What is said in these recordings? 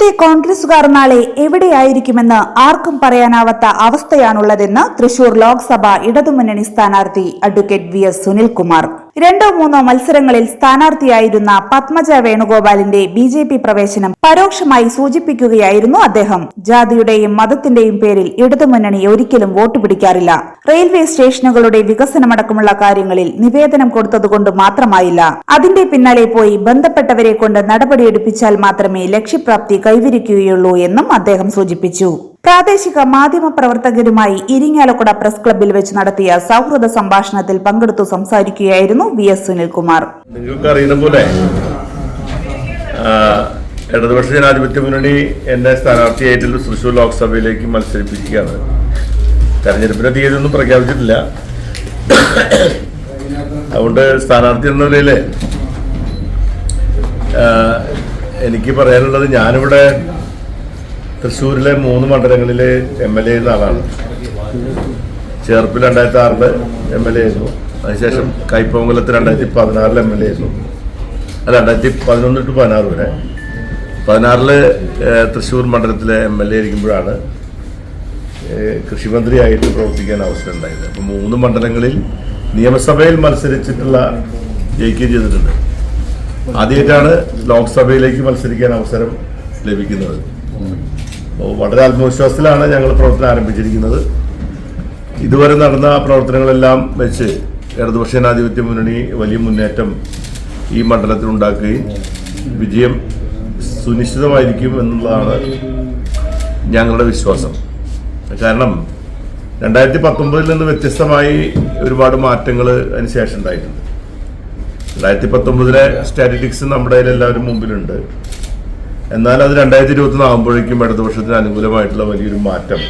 ഇന്നത്തെ കോൺഗ്രസുകാർ നാളെ എവിടെയായിരിക്കുമെന്ന് ആർക്കും പറയാനാവാത്ത അവസ്ഥയാണുള്ളതെന്ന് തൃശൂർ ലോക്സഭ ഇടതുമുന്നണി സ്ഥാനാർത്ഥി അഡ്വക്കേറ്റ് വി എസ് സുനിൽകുമാർ. രണ്ടോ മൂന്നോ മത്സരങ്ങളിൽ സ്ഥാനാർത്ഥിയായിരുന്ന പത്മജ വേണുഗോപാലിന്റെ ബി ജെ പി പ്രവേശനം പരോക്ഷമായി സൂചിപ്പിക്കുകയായിരുന്നു അദ്ദേഹം. ജാതിയുടെയും മതത്തിന്റെയും പേരിൽ ഇടതുമുന്നണി ഒരിക്കലും വോട്ട് പിടിക്കാറില്ല. റെയിൽവേ സ്റ്റേഷനുകളുടെ വികസനമടക്കമുള്ള കാര്യങ്ങളിൽ നിവേദനം കൊടുത്തതുകൊണ്ട് മാത്രമായില്ല. അതിന്റെ പിന്നാലെ പോയി ബന്ധപ്പെട്ടവരെ കൊണ്ട് നടപടിയെടുപ്പിച്ചാൽ മാത്രമേ ലക്ഷ്യപ്രാപ്തി കൈവരിക്കുകയുള്ളൂ എന്നും അദ്ദേഹം സൂചിപ്പിച്ചു. പ്രാദേശിക മാധ്യമ പ്രവർത്തകരുമായി ഇരിങ്ങാലക്കുട പ്രസ് ക്ലബ്ബിൽ വെച്ച് നടത്തിയ സൗഹൃദ സംഭാഷണത്തിൽ പങ്കെടുത്തു സംസാരിക്കുകയായിരുന്നു വി എസ് സുനിൽകുമാർ. നിങ്ങൾക്ക് അറിയുന്ന പോലെ ഇടതുപക്ഷ ജനാധിപത്യ മുന്നണി എന്നെ സ്ഥാനാർത്ഥിയായിട്ട് തൃശ്ശൂർ ലോക്സഭയിലേക്ക് മത്സരിപ്പിക്കുകയാണ്. തെരഞ്ഞെടുപ്പിന്റെ തീയതി ഒന്നും പ്രഖ്യാപിച്ചിട്ടില്ല. അതുകൊണ്ട് സ്ഥാനാർത്ഥി എന്ന നിലയിൽ എനിക്ക് പറയാനുള്ളത് ഞാനിവിടെ തൃശ്ശൂരിലെ മൂന്ന് മണ്ഡലങ്ങളിലെ എം എൽ എ ആളാണ്. ചേർപ്പിൽ രണ്ടായിരത്തി ആറിൽ എം എൽ എ ആയിരുന്നു. അതിനുശേഷം കൈപ്പൊങ്കലത്ത് രണ്ടായിരത്തി പതിനാറിൽ എം എൽ എ ആയിരുന്നു. അല്ല രണ്ടായിരത്തി പതിനൊന്ന് ടു പതിനാറ് വരെ. പതിനാറിൽ തൃശ്ശൂർ മണ്ഡലത്തിലെ എം എൽ എ ഇരിക്കുമ്പോഴാണ് കൃഷിമന്ത്രിയായിട്ട് പ്രവർത്തിക്കാൻ അവസരം ഉണ്ടായത്. അപ്പം മൂന്ന് മണ്ഡലങ്ങളിൽ നിയമസഭയിൽ മത്സരിച്ചിട്ടുള്ള ജയിക്കുകയും ചെയ്തിട്ടുണ്ട്. ആദ്യമായിട്ടാണ് ലോക്സഭയിലേക്ക് മത്സരിക്കാൻ അവസരം ലഭിക്കുന്നത്. വളരെ ആത്മവിശ്വാസത്തിലാണ് ഞങ്ങൾ പ്രവർത്തനം ആരംഭിച്ചിരിക്കുന്നത്. ഇതുവരെ നടന്ന പ്രവർത്തനങ്ങളെല്ലാം വെച്ച് ഇടതുപക്ഷ ജനാധിപത്യ മുന്നണി വലിയ മുന്നേറ്റം ഈ മണ്ഡലത്തിൽ ഉണ്ടാക്കുകയും വിജയം സുനിശ്ചിതമായിരിക്കും എന്നുള്ളതാണ് ഞങ്ങളുടെ വിശ്വാസം. കാരണം രണ്ടായിരത്തി പത്തൊമ്പതിൽ നിന്ന് വ്യത്യസ്തമായി ഒരുപാട് മാറ്റങ്ങൾ അതിന് ശേഷം ഉണ്ടായിട്ടുണ്ട്. രണ്ടായിരത്തി പത്തൊമ്പതിലെ സ്റ്റാറ്റിറ്റിക്സ് നമ്മുടെ എല്ലാവരും മുമ്പിലുണ്ട്. എന്നാൽ അത് രണ്ടായിരത്തി ഇരുപത്തി ആകുമ്പോഴേക്കും ഇടതുപക്ഷത്തിന് അനുകൂലമായിട്ടുള്ള വലിയൊരു മാറ്റം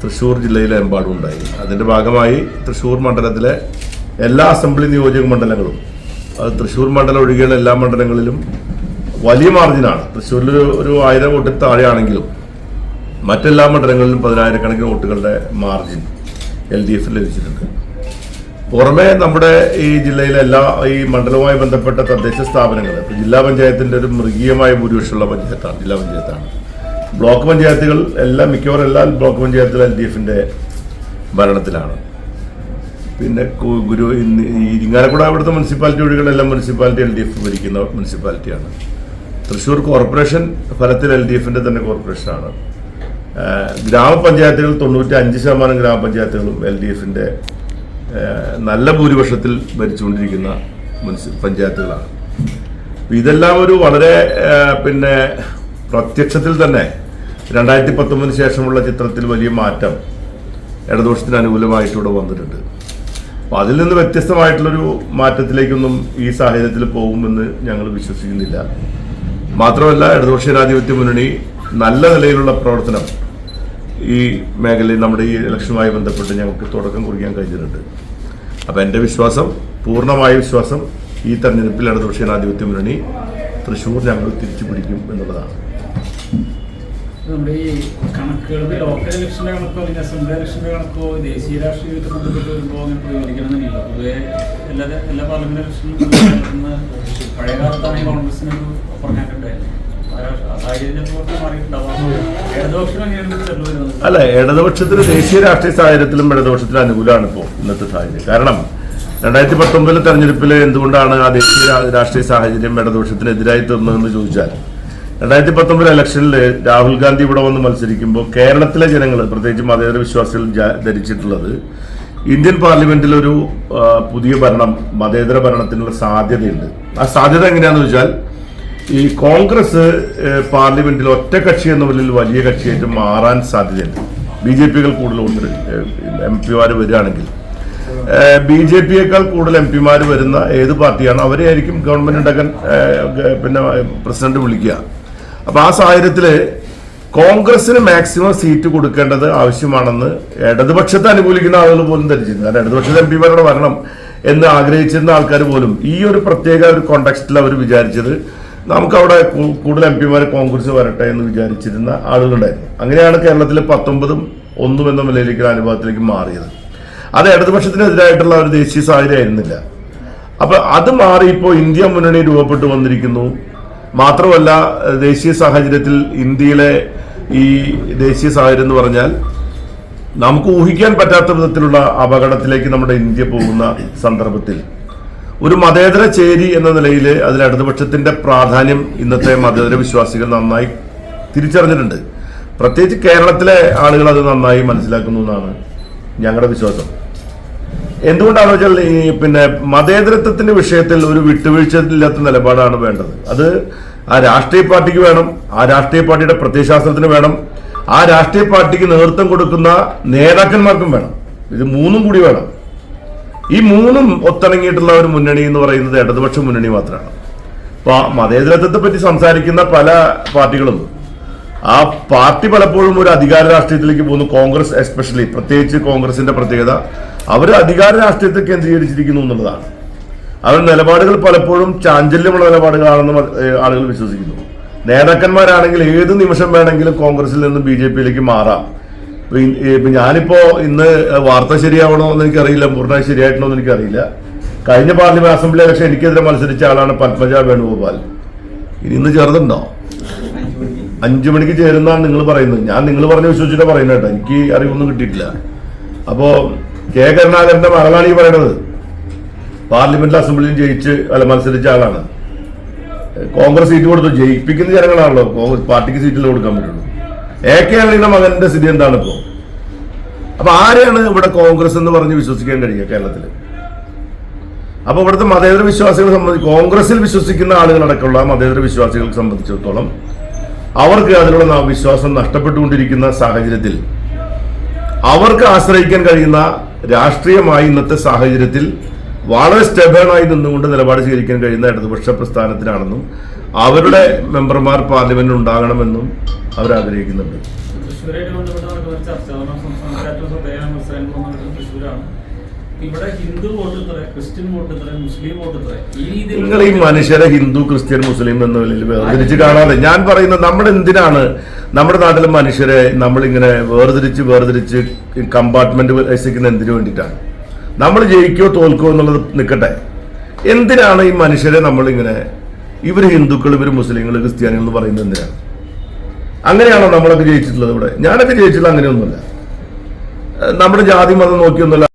തൃശ്ശൂർ ജില്ലയിലെ എമ്പാടും ഉണ്ടായി. അതിന്റെ ഭാഗമായി തൃശ്ശൂർ മണ്ഡലത്തിലെ എല്ലാ അസംബ്ലി നിയോജക മണ്ഡലങ്ങളും അത് തൃശ്ശൂർ മണ്ഡലം ഒഴികെയുള്ള എല്ലാ മണ്ഡലങ്ങളിലും വലിയ മാർജിനാണ്. തൃശ്ശൂരിൽ ഒരു ആയിരം വോട്ടിൽ താഴെയാണെങ്കിലും മറ്റെല്ലാ മണ്ഡലങ്ങളിലും പതിനായിരക്കണക്കിന് വോട്ടുകളുടെ മാർജിൻ എൽ ഡി എഫിൽ ലഭിച്ചിട്ടുണ്ട്. പുറമെ നമ്മുടെ ഈ ജില്ലയിലെ എല്ലാ ഈ മണ്ഡലവുമായി ബന്ധപ്പെട്ട തദ്ദേശ സ്ഥാപനങ്ങൾ ഇപ്പോൾ ജില്ലാ പഞ്ചായത്തിന്റെ ഒരു മൃഗീയമായ ഭൂരിപക്ഷമുള്ള പഞ്ചായത്താണ് ജില്ലാ പഞ്ചായത്താണ്. ബ്ലോക്ക് പഞ്ചായത്തുകൾ എല്ലാം മിക്കവാറും എല്ലാ ബ്ലോക്ക് പഞ്ചായത്തുകളും എൽ ഡി എഫിന്റെ ഭരണത്തിലാണ്. പിന്നെ ഗുരു ഇരിങ്ങാലക്കുട അവിടുത്തെ മുനിസിപ്പാലിറ്റി ഒഴികളെല്ലാം മുനിസിപ്പാലിറ്റി എൽ ഡി എഫ് ഭരിക്കുന്ന മുനിസിപ്പാലിറ്റിയാണ്. തൃശ്ശൂർ കോർപ്പറേഷൻ ഫലത്തിൽ എൽ ഡി എഫിന്റെ തന്നെ കോർപ്പറേഷനാണ്. ഗ്രാമപഞ്ചായത്തുകൾ തൊണ്ണൂറ്റി അഞ്ച് ശതമാനം ഗ്രാമപഞ്ചായത്തുകളും എൽ ഡി എഫിന്റെ നല്ല ഭൂരിപക്ഷത്തിൽ ഭരിച്ചുകൊണ്ടിരിക്കുന്ന മുനിസി പഞ്ചായത്തുകളാണ്. ഇതെല്ലാം ഒരു വളരെ പിന്നെ പ്രത്യക്ഷത്തിൽ തന്നെ രണ്ടായിരത്തി പത്തൊമ്പതിന് ശേഷമുള്ള ചിത്രത്തിൽ വലിയ മാറ്റം ഇടതുപക്ഷത്തിന് അനുകൂലമായിട്ട് ഇവിടെ വന്നിട്ടുണ്ട്. അപ്പം അതിൽ നിന്ന് വ്യത്യസ്തമായിട്ടുള്ളൊരു മാറ്റത്തിലേക്കൊന്നും ഈ സാഹചര്യത്തിൽ പോകുമെന്ന് ഞങ്ങൾ വിശ്വസിക്കുന്നില്ല. മാത്രമല്ല ഇടതുപക്ഷ ജനാധിപത്യ മുന്നണി നല്ല നിലയിലുള്ള പ്രവർത്തനം ഈ മേഖലയിൽ നമ്മുടെ ഈ ഇലക്ഷനുമായി ബന്ധപ്പെട്ട് ഞങ്ങൾക്ക് തുടക്കം കുറിക്കാൻ കഴിഞ്ഞിട്ടുണ്ട്. അപ്പം എന്റെ വിശ്വാസം പൂർണമായ വിശ്വാസം ഈ തെരഞ്ഞെടുപ്പിൽ ഇടതുപക്ഷ ജനാധിപത്യ മുന്നണി തൃശ്ശൂർ ഞങ്ങൾ തിരിച്ചു പിടിക്കും എന്നുള്ളതാണ്. നമ്മുടെ ഈ കണക്കുകളുടെ ലോക്കൽ ഇലക്ഷന്റെ കണക്കോ അല്ലെങ്കിൽ അസംബ്ലി ഇലക്ഷന്റെ കണക്കോ ദേശീയ രാഷ്ട്രീയത്തിൽ എല്ലാ എല്ലാ പഴയ അല്ല ഇടതുപക്ഷത്തിന് ദേശീയ രാഷ്ട്രീയ സാഹചര്യത്തിലും ഇടതുപക്ഷത്തിന് അനുകൂലമാണ് ഇപ്പോൾ ഇന്നത്തെ സാഹചര്യം. കാരണം രണ്ടായിരത്തി പത്തൊമ്പതിലെ തെരഞ്ഞെടുപ്പിൽ എന്തുകൊണ്ടാണ് ആ ദേശീയ രാഷ്ട്രീയ സാഹചര്യം ഇടതുപക്ഷത്തിനെതിരായി തീർന്നതെന്ന് ചോദിച്ചാൽ രണ്ടായിരത്തി പത്തൊമ്പത് ഇലക്ഷനിൽ രാഹുൽ ഗാന്ധി ഇവിടെ വന്ന് മത്സരിക്കുമ്പോൾ കേരളത്തിലെ ജനങ്ങൾ പ്രത്യേകിച്ച് മതേതര വിശ്വാസികൾ ധരിച്ചിട്ടുള്ളത് ഇന്ത്യൻ പാർലമെന്റിൽ ഒരു പുതിയ ഭരണം മതേതര ഭരണത്തിനുള്ള സാധ്യതയുണ്ട്. ആ സാധ്യത എങ്ങനെയാണെന്ന് വെച്ചാൽ ഈ കോൺഗ്രസ് പാർലമെന്റിൽ ഒറ്റ കക്ഷി എന്ന നിലയിൽ വലിയ കക്ഷിയായിട്ട് മാറാൻ സാധ്യതയുണ്ട്. ബി ജെ പികൾ കൂടുതൽ എം പിമാർ വരികയാണെങ്കിൽ. ബി ജെ പിയേക്കാൾ കൂടുതൽ എം പിമാർ വരുന്ന ഏത് പാർട്ടിയാണ്? അവരെ ആയിരിക്കും ഗവൺമെന്റ് ഉണ്ടാക്കാൻ പിന്നെ പ്രസിഡന്റ് വിളിക്കുക. അപ്പൊ ആ സാഹചര്യത്തിൽ കോൺഗ്രസിന് മാക്സിമം സീറ്റ് കൊടുക്കേണ്ടത് ആവശ്യമാണെന്ന് ഇടതുപക്ഷത്തെ അനുകൂലിക്കുന്ന ആളുകൾ പോലും ധരിച്ചിരുന്നു. കാരണം ഇടതുപക്ഷത്തെ എം പിമാരുടെ വരണം എന്ന് ആഗ്രഹിച്ചിരുന്ന ആൾക്കാർ പോലും ഈ ഒരു പ്രത്യേക ഒരു കോണ്ടക്സ്റ്റിൽ അവർ വിചാരിച്ചത് നമുക്ക് അവിടെ കൂ- കൂടുതൽ എം പിമാർ കോൺഗ്രസ് വരട്ടെ എന്ന് വിചാരിച്ചിരുന്ന ആളുകളുണ്ടായിരുന്നു. അങ്ങനെയാണ് കേരളത്തിൽ പത്തൊമ്പതും ഒന്നും എന്ന നിലയിലേക്ക് അനുഭവത്തിലേക്ക് മാറിയത്. അത് ഇടതുപക്ഷത്തിനെതിരായിട്ടുള്ള ഒരു ദേശീയ സാഹചര്യം ആയിരുന്നില്ല അപ്പൊ അത് മാറി ഇപ്പോൾ ഇന്ത്യ മുന്നണി രൂപപ്പെട്ടു വന്നിരിക്കുന്നു. മാത്രമല്ല ദേശീയ സാഹചര്യത്തിൽ ഇന്ത്യയിലെ ഈ ദേശീയ സാഹചര്യം എന്ന് പറഞ്ഞാൽ നമുക്ക് ഊഹിക്കാൻ പറ്റാത്ത വിധത്തിലുള്ള അപകടത്തിലേക്ക് നമ്മുടെ ഇന്ത്യ പോകുന്ന സന്ദർഭത്തിൽ ഒരു മതേതര ചേരി എന്ന നിലയിൽ അതിൽ ഇടതുപക്ഷത്തിന്റെ പ്രാധാന്യം ഇന്നത്തെ മതേതര വിശ്വാസികൾ നന്നായി തിരിച്ചറിഞ്ഞിട്ടുണ്ട്. പ്രത്യേകിച്ച് കേരളത്തിലെ ആളുകൾ അത് നന്നായി മനസ്സിലാക്കുന്നു എന്നാണ് ഞങ്ങളുടെ വിശ്വാസം. എന്തുകൊണ്ടാണെന്ന് വെച്ചാൽ ഈ പിന്നെ മതേതരത്വത്തിന്റെ വിഷയത്തിൽ ഒരു വിട്ടുവീഴ്ചയില്ലാത്ത നിലപാടാണ് വേണ്ടത്. അത് ആ രാഷ്ട്രീയ പാർട്ടിക്ക് വേണം ആ രാഷ്ട്രീയ പാർട്ടിയുടെ പ്രത്യയശാസ്ത്രത്തിന് വേണം ആ രാഷ്ട്രീയ പാർട്ടിക്ക് നേതൃത്വം കൊടുക്കുന്ന നേതാക്കന്മാർക്കും വേണം. ഇത് മൂന്നും കൂടി വേണം. ഈ മൂന്നും ഒത്തിണങ്ങിയിട്ടുള്ള ഒരു മുന്നണി എന്ന് പറയുന്നത് ഇടതുപക്ഷ മുന്നണി മാത്രമാണ്. അപ്പൊ മതേതരത്വത്തെ പറ്റി സംസാരിക്കുന്ന പല പാർട്ടികളും ആ പാർട്ടി പലപ്പോഴും ഒരു അധികാര രാഷ്ട്രീയത്തിലേക്ക് പോകുന്നു. കോൺഗ്രസ് എസ്പെഷ്യലി പ്രത്യേകിച്ച് കോൺഗ്രസിന്റെ പ്രത്യേകത അവർ അധികാര രാഷ്ട്രീയത്തെ കേന്ദ്രീകരിച്ചിരിക്കുന്നു എന്നുള്ളതാണ്. അവർ നിലപാടുകൾ പലപ്പോഴും ചാഞ്ചല്യമുള്ള നിലപാടുകളാണെന്ന് ആളുകൾ വിശ്വസിക്കുന്നു. നേതാക്കന്മാരാണെങ്കിൽ ഏത് നിമിഷം വേണമെങ്കിലും കോൺഗ്രസിൽ നിന്ന് ബി ജെ പിയിലേക്ക് മാറാം. ഞാനിപ്പോ ഇന്ന് വാർത്ത ശരിയാവണോ എന്ന് എനിക്കറിയില്ല പൂർണമായി ശരിയായിട്ടണോ എന്ന് എനിക്കറിയില്ല. കഴിഞ്ഞ പാർലമെന്റ് അസംബ്ലി ഇലക്ഷൻ എനിക്കെതിരെ മത്സരിച്ച ആളാണ് പത്മജ വേണുഗോപാൽ. ഇനി ഇന്ന് ചേർന്നുണ്ടോ അഞ്ചു മണിക്ക് ചേരുന്നാണ് നിങ്ങൾ പറയുന്നത്. ഞാൻ നിങ്ങൾ പറഞ്ഞ വിശ്വസിച്ചിട്ട് പറയുന്നത് കേട്ടോ. എനിക്ക് അറിവൊന്നും കിട്ടിയിട്ടില്ല. അപ്പോ കെ കരുണാകരന്റെ മകളാണ് ഈ പറയണത് പാർലമെന്റ് അസംബ്ലിയിൽ ജയിച്ച് അല്ല മത്സരിച്ച ആളാണ്. കോൺഗ്രസ് സീറ്റ് കൊടുത്തു. ജയിപ്പിക്കുന്ന ജനങ്ങളാണല്ലോ. കോൺഗ്രസ് പാർട്ടിക്ക് സീറ്റിൽ കൊടുക്കാൻ പറ്റുള്ളൂ. എ കെ ആന്റണിയുടെ മകന്റെ സ്ഥിതി എന്താണ് ഇപ്പോ? അപ്പൊ ആരെയാണ് ഇവിടെ കോൺഗ്രസ് എന്ന് പറഞ്ഞ് വിശ്വസിക്കാൻ കഴിയുക കേരളത്തിൽ അപ്പൊ ഇവിടുത്തെ മതേതര വിശ്വാസികളെ സംബന്ധിച്ച് കോൺഗ്രസിൽ വിശ്വസിക്കുന്ന ആളുകളടക്കമുള്ള മതേതര വിശ്വാസികളെ സംബന്ധിച്ചിടത്തോളം അവർക്ക് അതിനുള്ള വിശ്വാസം നഷ്ടപ്പെട്ടുകൊണ്ടിരിക്കുന്ന സാഹചര്യത്തിൽ അവർക്ക് ആശ്രയിക്കാൻ കഴിയുന്ന രാഷ്ട്രീയമായി ഇന്നത്തെ സാഹചര്യത്തിൽ വളരെ സ്റ്റെബേണായി നിന്നുകൊണ്ട് നിലപാട് സ്വീകരിക്കാൻ കഴിയുന്ന ഇടതുപക്ഷ പ്രസ്ഥാനത്തിനാണെന്നും അവരുടെ മെമ്പർമാർ പാർലമെന്റിൽ ഉണ്ടാകണമെന്നും അവർ ആഗ്രഹിക്കുന്നുണ്ട് ഇവിടെ ഹിന്ദു വോട്ട് ഇത്ര ക്രിസ്ത്യൻ വോട്ട് ഇത്ര മുസ്ലിം വോട്ട് ഇത്ര ഈ രീതിയിൽ നിങ്ങൾ ഈ മനുഷ്യരെ ഹിന്ദു ക്രിസ്ത്യൻ മുസ്ലിം എന്ന നിലയിൽ വേർതിരിച്ച് കാണാതെ ഞാൻ പറയുന്നത് നമ്മൾ എന്തിനാണ്? നമ്മുടെ നാട്ടിലെ മനുഷ്യരെ നമ്മളിങ്ങനെ വേർതിരിച്ച് വേർതിരിച്ച് കമ്പാർട്ട്മെന്റ് വസിക്കുന്ന എന്തിനു വേണ്ടിയിട്ടാണ്? നമ്മൾ ജയിക്കോ തോൽക്കോ എന്നുള്ളത് നിൽക്കട്ടെ എന്തിനാണ് ഈ മനുഷ്യരെ നമ്മളിങ്ങനെ ഇവർ ഹിന്ദുക്കൾ ഇവർ മുസ്ലിങ്ങൾ ക്രിസ്ത്യാനികൾ എന്ന് പറയുന്നത് എന്തിനാണ്? അങ്ങനെയാണോ നമ്മളൊക്കെ ജയിച്ചിട്ടുള്ളത് ഇവിടെ? ഞാനൊക്കെ ജയിച്ചിട്ടുള്ള അങ്ങനെയൊന്നുമില്ല. നമ്മുടെ ജാതി മതം നോക്കിയൊന്നുമല്ല.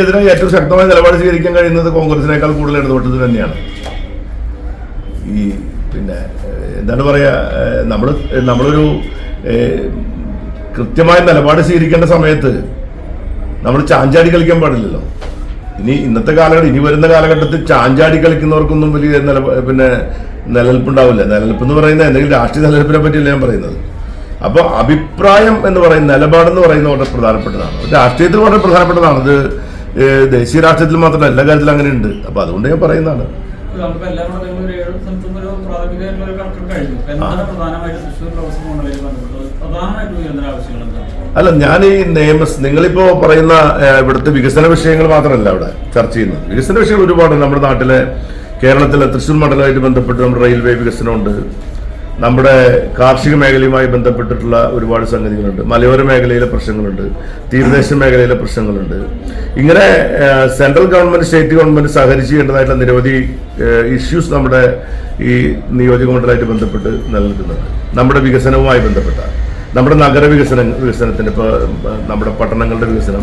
എതിരെ ഏറ്റവും ശക്തമായ നിലപാട് സ്വീകരിക്കാൻ കഴിയുന്നത് കോൺഗ്രസിനേക്കാൾ കൂടുതൽ ഇടതുപക്ഷത്തിന് തന്നെയാണ്. ഈ പിന്നെ എന്താണ് പറയുക നമ്മൾ നമ്മൾ നമ്മളൊരു കൃത്യമായ നിലപാട് സ്വീകരിക്കേണ്ട സമയത്ത് നമ്മൾ ചാഞ്ചാടി കളിക്കാൻ പാടില്ലല്ലോ. ഇനി ഇന്നത്തെ കാലഘട്ടം ഇനി വരുന്ന കാലഘട്ടത്തിൽ ചാഞ്ചാടി കളിക്കുന്നവർക്കൊന്നും വലിയ നില പിന്നെ നിലനിൽപ്പുണ്ടാവില്ല. നിലനിൽപ്പ് എന്ന് പറയുന്നത് എന്തെങ്കിലും രാഷ്ട്രീയ നിലനിൽപ്പിനെ പറ്റിയല്ല ഞാൻ പറയുന്നത്. അപ്പോൾ അഭിപ്രായം എന്ന് പറയുന്ന നിലപാടെന്ന് പറയുന്നത് വളരെ പ്രധാനപ്പെട്ടതാണ്. രാഷ്ട്രീയത്തിൽ വളരെ പ്രധാനപ്പെട്ടതാണ്. അത് ദേശീയ രാഷ്ട്രീയത്തിൽ മാത്രമല്ല എല്ലാ കാര്യത്തിലും അങ്ങനെ ഉണ്ട് അപ്പോൾ അതുകൊണ്ട് ഞാൻ പറയുന്നതാണ്. അല്ല ഞാൻ ഈ നിയമസ് നിങ്ങളിപ്പോ പറയുന്ന ഇവിടുത്തെ വികസന വിഷയങ്ങൾ മാത്രമല്ല അവിടെ ചർച്ച ചെയ്യുന്നത്. വികസന വിഷയങ്ങൾ ഒരുപാട് നമ്മുടെ നാട്ടിലെ കേരളത്തിലെ തൃശ്ശൂർ മണ്ഡലമായിട്ട് ബന്ധപ്പെട്ട് നമ്മുടെ റെയിൽവേ വികസനമുണ്ട്. നമ്മുടെ കാർഷിക മേഖലയുമായി ബന്ധപ്പെട്ടിട്ടുള്ള ഒരുപാട് സംഗതികളുണ്ട്. മലയോര മേഖലയിലെ പ്രശ്നങ്ങളുണ്ട്. തീരദേശ മേഖലയിലെ പ്രശ്നങ്ങളുണ്ട്. ഇങ്ങനെ സെൻട്രൽ ഗവൺമെന്റ് സ്റ്റേറ്റ് ഗവൺമെന്റ് സഹകരിച്ച് ചെയ്യേണ്ടതായിട്ടുള്ള നിരവധി ഇഷ്യൂസ് നമ്മുടെ ഈ നിയോജക മണ്ഡലമായിട്ട് ബന്ധപ്പെട്ട് നിലനിൽക്കുന്നുണ്ട്. നമ്മുടെ വികസനവുമായി ബന്ധപ്പെട്ട നമ്മുടെ നഗര വികസന വികസനത്തിന് ഇപ്പോൾ നമ്മുടെ പട്ടണങ്ങളുടെ വികസനം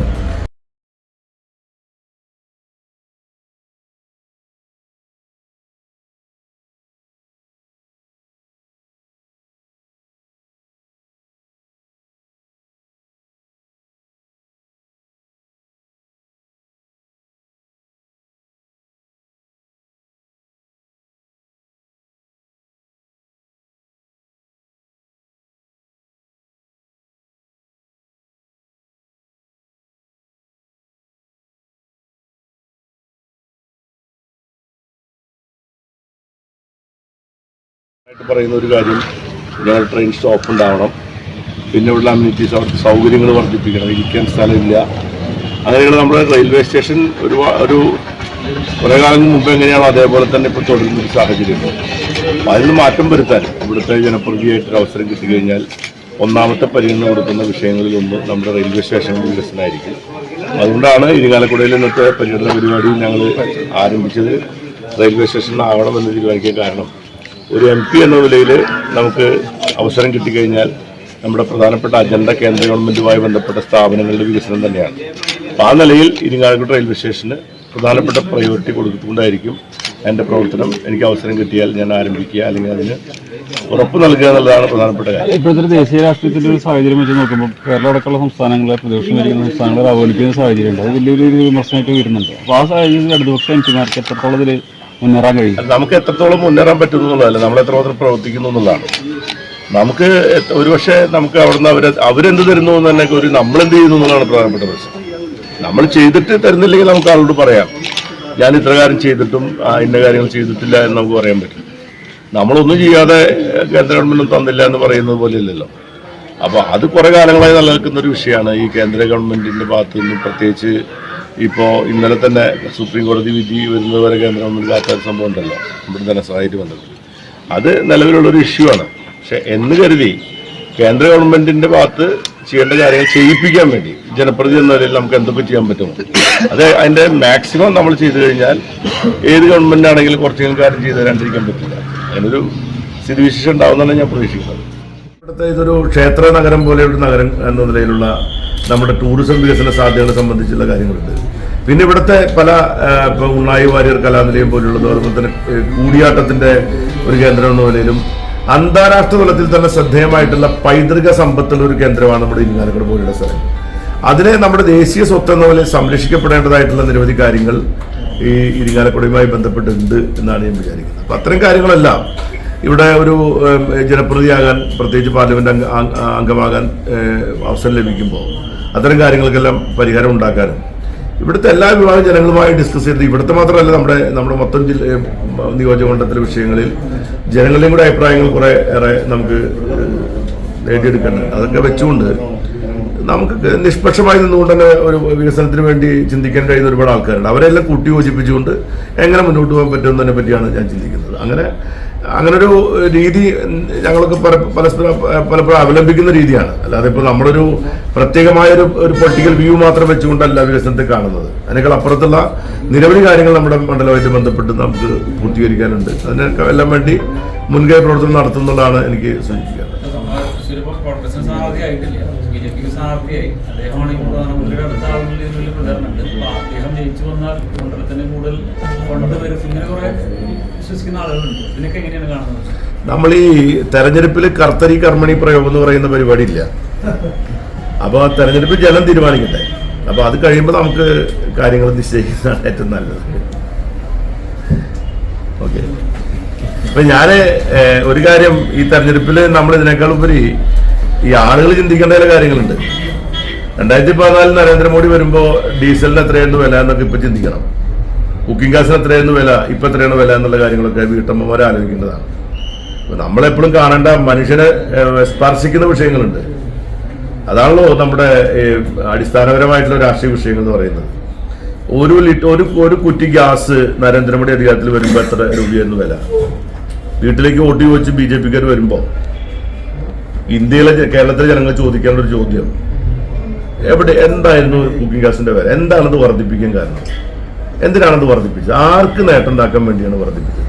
ആയിട്ട് പറയുന്ന ഒരു കാര്യം ഞങ്ങൾ ട്രെയിൻ സ്റ്റോപ്പ് ഉണ്ടാവണം. പിന്നെ ഉള്ള അമ്യൂണിറ്റീസ് അവർക്ക് സൗകര്യങ്ങൾ വർദ്ധിപ്പിക്കണം. ഇരിക്കാൻ സ്ഥലമില്ല. അങ്ങനെയുള്ള നമ്മുടെ റെയിൽവേ സ്റ്റേഷൻ ഒരു ഒരു കുറേ കാലം മുമ്പ് എങ്ങനെയാണോ അതേപോലെ തന്നെ ഇപ്പോൾ തുടരുന്ന ഒരു അപ്പോൾ അതിന് മാറ്റം വരുത്താൻ ഇവിടുത്തെ ജനപ്രതിയായിട്ടൊരു അവസരം കിട്ടിക്കഴിഞ്ഞാൽ ഒന്നാമത്തെ പരിഗണന കൊടുക്കുന്ന വിഷയങ്ങളിലൊന്ന് നമ്മുടെ റെയിൽവേ സ്റ്റേഷൻ വികസനമായിരിക്കും. അതുകൊണ്ടാണ് ഇരിങ്ങാലക്കുടയിൽ ഇന്നത്തെ പര്യടന പരിപാടി ഞങ്ങൾ ആരംഭിച്ചത് റെയിൽവേ സ്റ്റേഷനിലാവണമെന്ന് തീരുമാനിക്കാൻ കാരണം. ഒരു എം പി എന്ന നിലയിൽ നമുക്ക് അവസരം കിട്ടിക്കഴിഞ്ഞാൽ നമ്മുടെ പ്രധാനപ്പെട്ട അജണ്ട കേന്ദ്ര ഗവൺമെന്റുമായി ബന്ധപ്പെട്ട സ്ഥാപനങ്ങളുടെ വികസനം തന്നെയാണ്. അപ്പോൾ ആ നിലയിൽ ഇരിങ്ങാലക്കുട റെയിൽവേ സ്റ്റേഷന് പ്രധാനപ്പെട്ട പ്രയോറിറ്റി കൊടുത്തുകൊണ്ടായിരിക്കും എന്റെ പ്രവർത്തനം. എനിക്ക് അവസരം കിട്ടിയാൽ ഞാൻ ആരംഭിക്കുക അല്ലെങ്കിൽ അതിന് ഉറപ്പ് നൽകുക എന്നുള്ളതാണ് പ്രധാനപ്പെട്ട കാര്യം. ഇപ്പോഴത്തെ ദേശീയ രാഷ്ട്രീയത്തിന്റെ ഒരു സാഹചര്യം വെച്ച് നോക്കുമ്പോൾ കേരളം അടക്കമുള്ള സംസ്ഥാനങ്ങളെ പ്രതിപക്ഷം ഭരിക്കുന്ന സംസ്ഥാനങ്ങളെ അവഗണിക്കുന്ന സാഹചര്യമുണ്ട്. അത് വലിയൊരു വിമർശനമായിട്ട് വരുന്നുണ്ട്. അപ്പോൾ ആ സാഹചര്യത്തിൽ ഇടതുപക്ഷ എം പിമാർക്ക് എത്രത്തോളം മുന്നേറാൻ കഴിയും. നമുക്ക് എത്രത്തോളം മുന്നേറാൻ പറ്റുന്നു എന്നുള്ളതല്ല നമ്മൾ എത്രമാത്രം പ്രവർത്തിക്കുന്നു എന്നുള്ളതാണ്. നമുക്ക് ഒരുപക്ഷെ നമുക്ക് അവിടുന്ന് അവരെ അവരെന്ത് തരുന്നു എന്ന് തന്നെ ഒരു നമ്മളെന്ത് ചെയ്യുന്നു എന്നുള്ളതാണ് പ്രധാനപ്പെട്ട പ്രശ്നം. നമ്മൾ ചെയ്തിട്ട് തരുന്നില്ലെങ്കിൽ നമുക്ക് ആളോട് പറയാം. ഞാൻ ഇത്ര കാര്യം ചെയ്തിട്ടും ഇന്ന കാര്യങ്ങൾ ചെയ്തിട്ടില്ല എന്ന് നമുക്ക് പറയാൻ പറ്റും നമ്മളൊന്നും ചെയ്യാതെ കേന്ദ്ര ഗവൺമെന്റ് തന്നില്ല എന്ന് പറയുന്നത് പോലെയല്ലല്ലോ അപ്പോൾ അത് കുറേ കാലങ്ങളായി നിലനിൽക്കുന്ന ഒരു വിഷയമാണ് ഈ കേന്ദ്ര ഗവൺമെന്റിന്റെ ഭാഗത്തു നിന്ന് പ്രത്യേകിച്ച് ഇപ്പോൾ ഇന്നലെ തന്നെ സുപ്രീം കോടതി വിധി വരുന്നത് വരെ കേന്ദ്ര ഗവൺമെന്റ് കാത്ത സംഭവം ഉണ്ടല്ലോ. ഇവിടെ തന്നെ സഹായിട്ട് ബന്ധപ്പെട്ട് അത് നിലവിലുള്ളൊരു ഇഷ്യൂ ആണ്. പക്ഷെ എന്ന് കരുതി കേന്ദ്ര ഗവൺമെന്റിന്റെ ഭാഗത്ത് ചെയ്യേണ്ട കാര്യങ്ങൾ ചെയ്യിപ്പിക്കാൻ വേണ്ടി ജനപ്രതിനിധി എന്ന നിലയിൽ നമുക്ക് എന്തൊക്കെ ചെയ്യാൻ പറ്റും അത് അതിന്റെ മാക്സിമം നമ്മൾ ചെയ്തു കഴിഞ്ഞാൽ ഏത് ഗവൺമെന്റ് ആണെങ്കിലും കുറച്ചെങ്കിലും കാര്യം ചെയ്തു തരാണ്ടിരിക്കാൻ പറ്റില്ല. അതിനൊരു സ്ഥിതിവിശേഷം ഉണ്ടാവുന്നതാണ് ഞാൻ പ്രതീക്ഷിക്കുന്നത്. ഇവിടുത്തെ ഇതൊരു ക്ഷേത്ര നഗരം പോലെയുള്ള നഗരം എന്ന നിലയിലുള്ള നമ്മുടെ ടൂറിസം വികസന സാധ്യതകളെ സംബന്ധിച്ചുള്ള കാര്യങ്ങളുണ്ട്. പിന്നെ ഇവിടുത്തെ പല ഇപ്പോൾ ഇപ്പൊ ഉണ്ണായി വാര്യർ കലാനിലയം പോലുള്ളത് അതുപോലെ തന്നെ കൂടിയാട്ടത്തിന്റെ ഒരു കേന്ദ്രം എന്ന നിലയിലും അന്താരാഷ്ട്ര തലത്തിൽ തന്നെ ശ്രദ്ധേയമായിട്ടുള്ള പൈതൃക സമ്പത്തുള്ള ഒരു കേന്ദ്രമാണ് നമ്മുടെ ഇരിങ്ങാലക്കുട പോലുള്ള സ്ഥലം അതിനെ നമ്മുടെ ദേശീയ സ്വത്ത് എന്ന പോലെ സംരക്ഷിക്കപ്പെടേണ്ടതായിട്ടുള്ള നിരവധി കാര്യങ്ങൾ ഈ ഇരിങ്ങാലക്കുടയുമായി ബന്ധപ്പെട്ടുണ്ട് എന്നാണ് ഞാൻ വിചാരിക്കുന്നത്. അപ്പം അത്തരം കാര്യങ്ങളെല്ലാം ഇവിടെ ഒരു ജനപ്രതിയാകാൻ പ്രത്യേകിച്ച് പാർലമെന്റ് അംഗ അംഗ- അംഗമാകാൻ അവസരം ലഭിക്കുമ്പോൾ അത്തരം കാര്യങ്ങൾക്കെല്ലാം പരിഹാരം ഉണ്ടാക്കാനും. ഇവിടുത്തെ എല്ലാ വിഭാഗം ജനങ്ങളുമായി ഡിസ്കസ് ചെയ്ത് ഇവിടുത്തെ മാത്രമല്ല നമ്മുടെ നമ്മുടെ മൊത്തം ജില്ല നിയോജക നിയോജകമണ്ഡലത്തിലെ വിഷയങ്ങളിൽ ജനങ്ങളുടെയും കൂടെ അഭിപ്രായങ്ങൾ കുറെ ഏറെ നമുക്ക് നേടിയെടുക്കണം അതൊക്കെ വെച്ചുകൊണ്ട് നമുക്ക് നിഷ്പക്ഷമായി നിന്നുകൊണ്ട് തന്നെ ഒരു വികസനത്തിന് വേണ്ടി ചിന്തിക്കാൻ കഴിയുന്ന ഒരുപാട് ആൾക്കാരുണ്ട്. അവരെല്ലാം കൂട്ടി യോജിപ്പിച്ചുകൊണ്ട് എങ്ങനെ മുന്നോട്ട് പോകാൻ പറ്റുമെന്നതിനെ പറ്റിയാണ് ഞാൻ ചിന്തിക്കുന്നത്. അങ്ങനെ അങ്ങനെ ഒരു രീതി ഞങ്ങൾക്ക് പരസ്പരം പലപ്പോഴും അവലംബിക്കുന്ന രീതിയാണ്. അല്ലാതെ ഇപ്പോൾ നമ്മളൊരു പ്രത്യേകമായ ഒരു ഒരു പൊളിറ്റിക്കൽ വ്യൂ മാത്രം വെച്ചുകൊണ്ടല്ല വികസനത്തെ കാണുന്നത്. അതിനേക്കാൾ അപ്പുറത്തുള്ള നിരവധി കാര്യങ്ങൾ നമ്മുടെ മണ്ഡലമായിട്ട് ബന്ധപ്പെട്ട് നമുക്ക് പൂർത്തീകരിക്കാനുണ്ട്. അതിനൊക്കെ എല്ലാം വേണ്ടി മുൻകൈ പ്രവർത്തനം നടത്തുന്നതാണ് എനിക്ക് സൂചിപ്പിക്കുന്നത് അദ്ദേഹം ജയിച്ചു എങ്ങനെയാണ് കാണുന്നത്? നമ്മൾ ഈ തെരഞ്ഞെടുപ്പിൽ കർത്തരി കർമ്മണി പ്രയോഗം എന്ന് പറയുന്ന പരിപാടി ഇല്ല. അപ്പോൾ തെരഞ്ഞെടുപ്പ് ജലം തീരുമാനിക്കട്ടെ. അപ്പോൾ അത് കഴിയുമ്പോൾ നമുക്ക് കാര്യങ്ങൾ നിശ്ചയിക്കുന്നതാണ് ഏറ്റവും നല്ലത്. ഓക്കെ അപ്പൊ ഞാൻ ഒരു കാര്യം ഈ തെരഞ്ഞെടുപ്പിൽ നമ്മൾ ഇതിനേക്കാൾ ഉപരി ഈ ആളുകൾ ചിന്തിക്കേണ്ട ചില കാര്യങ്ങളുണ്ട്. രണ്ടായിരത്തി പതിനാലിൽ നരേന്ദ്രമോദി വരുമ്പോൾ ഡീസലിന് എത്രയായിരുന്നു വില എന്നൊക്കെ ഇപ്പൊ ചിന്തിക്കണം. കുക്കിംഗ് ഗ്യാസിന് എത്രയാണ് വില? ഇപ്പൊ എത്രയാണ് വില എന്നുള്ള കാര്യങ്ങളൊക്കെ വീട്ടമ്മമാരെ ആലോചിക്കേണ്ടതാണ്. അപ്പൊ നമ്മളെപ്പോഴും കാണേണ്ട മനുഷ്യനെ സ്പർശിക്കുന്ന വിഷയങ്ങളുണ്ട്. അതാണല്ലോ നമ്മുടെ അടിസ്ഥാനപരമായിട്ടുള്ള രാഷ്ട്രീയ വിഷയങ്ങൾ എന്ന് പറയുന്നത്. ഒരു ലിറ്റർ ഒരു ഒരു കുറ്റി ഗ്യാസ് നരേന്ദ്രമോദി അധികാരത്തിൽ വരുമ്പോൾ എത്ര രൂപയായിരുന്നു വില? വീട്ടിലേക്ക് വോട്ട് ചോദിച്ച് ബി ജെ പിക്കാർ വരുമ്പോൾ ഇന്ത്യയിലെ കേരളത്തിലെ ജനങ്ങൾ ചോദിക്കേണ്ട ഒരു ചോദ്യം. എവിടെ എന്തായിരുന്നു കുക്കിംഗ് ഗ്യാസിന്റെ വില? എന്താണത് വർദ്ധിപ്പിക്കാൻ കാരണം? എന്തിനാണത് വർദ്ധിപ്പിച്ചത്? ആർക്ക് നേട്ടം ഉണ്ടാക്കാൻ വേണ്ടിയാണ് വർദ്ധിപ്പിച്ചത്?